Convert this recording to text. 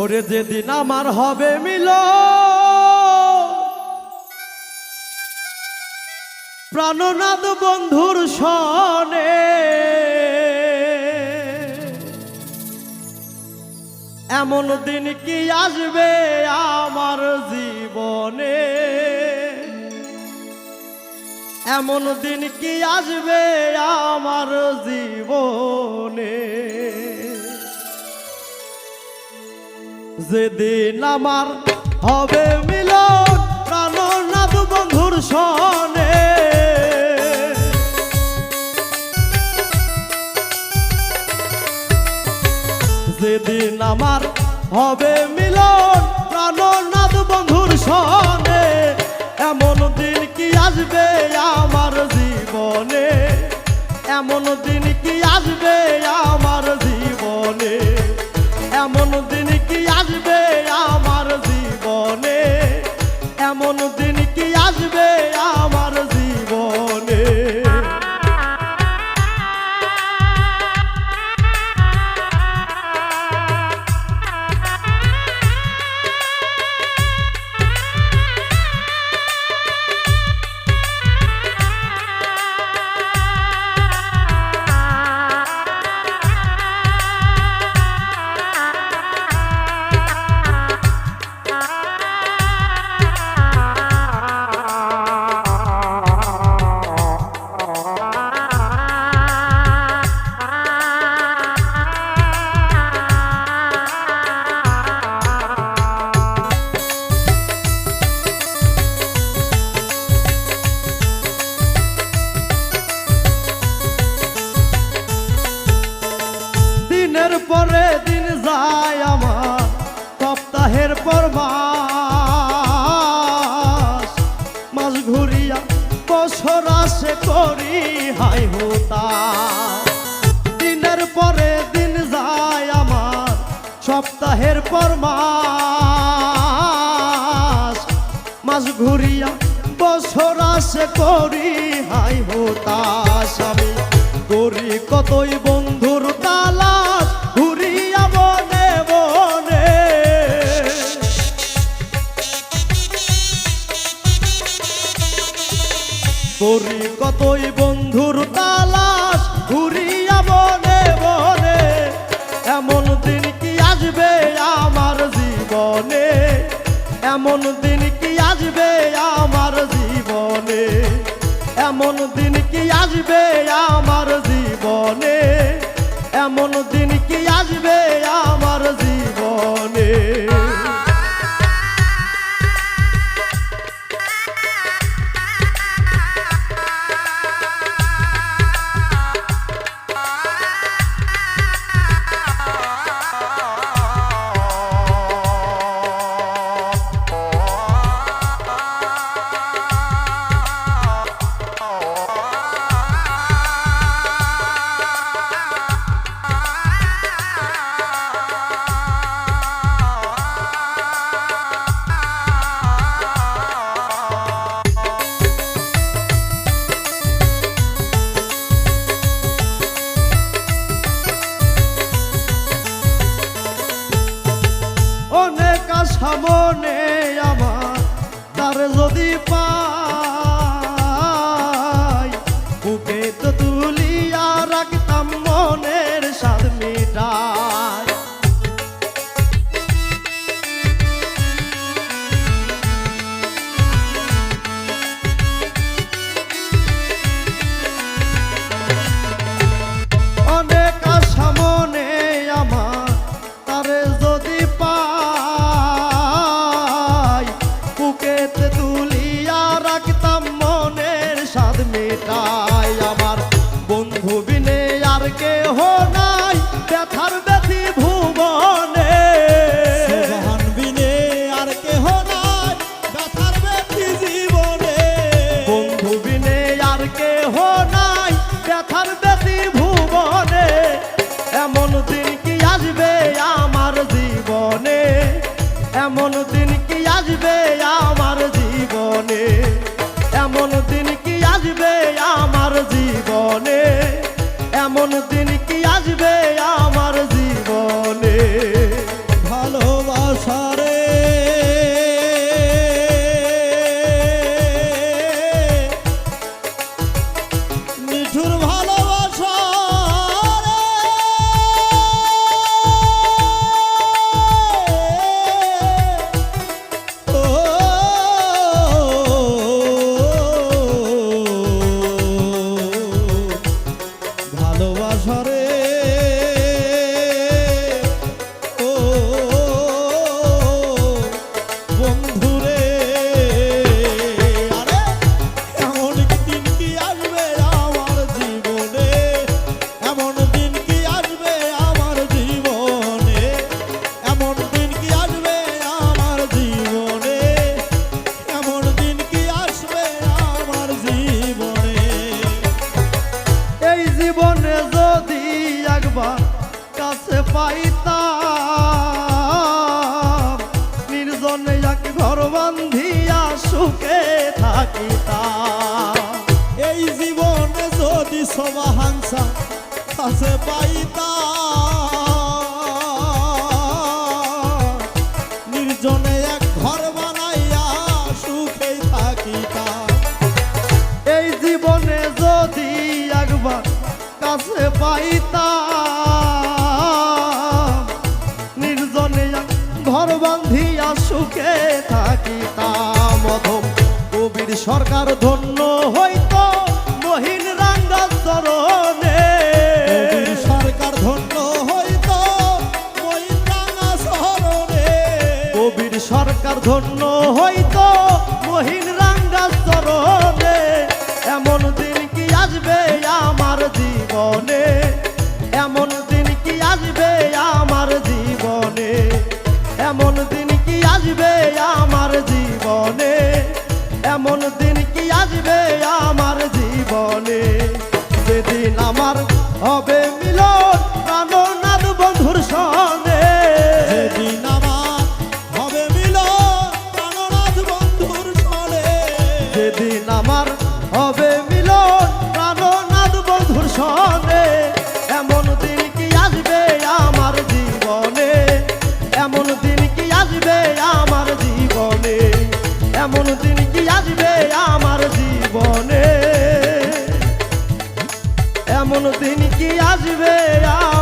ওরে যেদিন আমার হবে মিল। প্রাণনাথ বন্ধুর সনে। এমন দিন কি আসবে আমার জীবনে? এমন দিন কি আসবে আমার জীবনে? যেদিন আমার হবে মিলন প্রাণনাথ বন্ধুর সনে। যেদিন আমার হবে মিলন প্রাণনাথ বন্ধুর সনে। এমন দিন কি আসবে আমার জীবনে? এমন দিন কি আসবে আমার জীবনে? দিনের পরে দিন যায় আমার, সপ্তাহের পর মাস। ঘুরিয়া বছর আসে করি, হাই হোতা দিনের পরে দিন যায় আমার, সপ্তাহের পর মাস। ঘুরিয়া বছর আসে করি, হাই আমি করি কতই বন্ধুর বনে বনে এমন দিন কি আসবে আমার জীবনে? এমন দিন কি আসবে মনে আমার তার যদি পাই বুকে তো তুলিয়া জীবন দে কাছে পাইতা নির্জনে এক ঘর বানাইয়া সুখেই থাকিতা এই জীবনে যদি একবার কাছে পাইতাম, নির্জনে এক ঘর সুখে থাকিতাম। অধম কবির সরকার ধন্য হইত, মহিন ধন্য হইত মহিন রাঙ্গা চরণে। এমন দিন কি আসবে আমার জীবনে? এমন দিন কি আসবে আমার জীবনে? এমন দিন কি আসবে আমার জীবনে? এমন দিন কি আসবে আমার জীবনে? যেদিন আমার হবে এমন দিন কি আসবে আমার জীবনে? এমন দিন কি আসবে আমার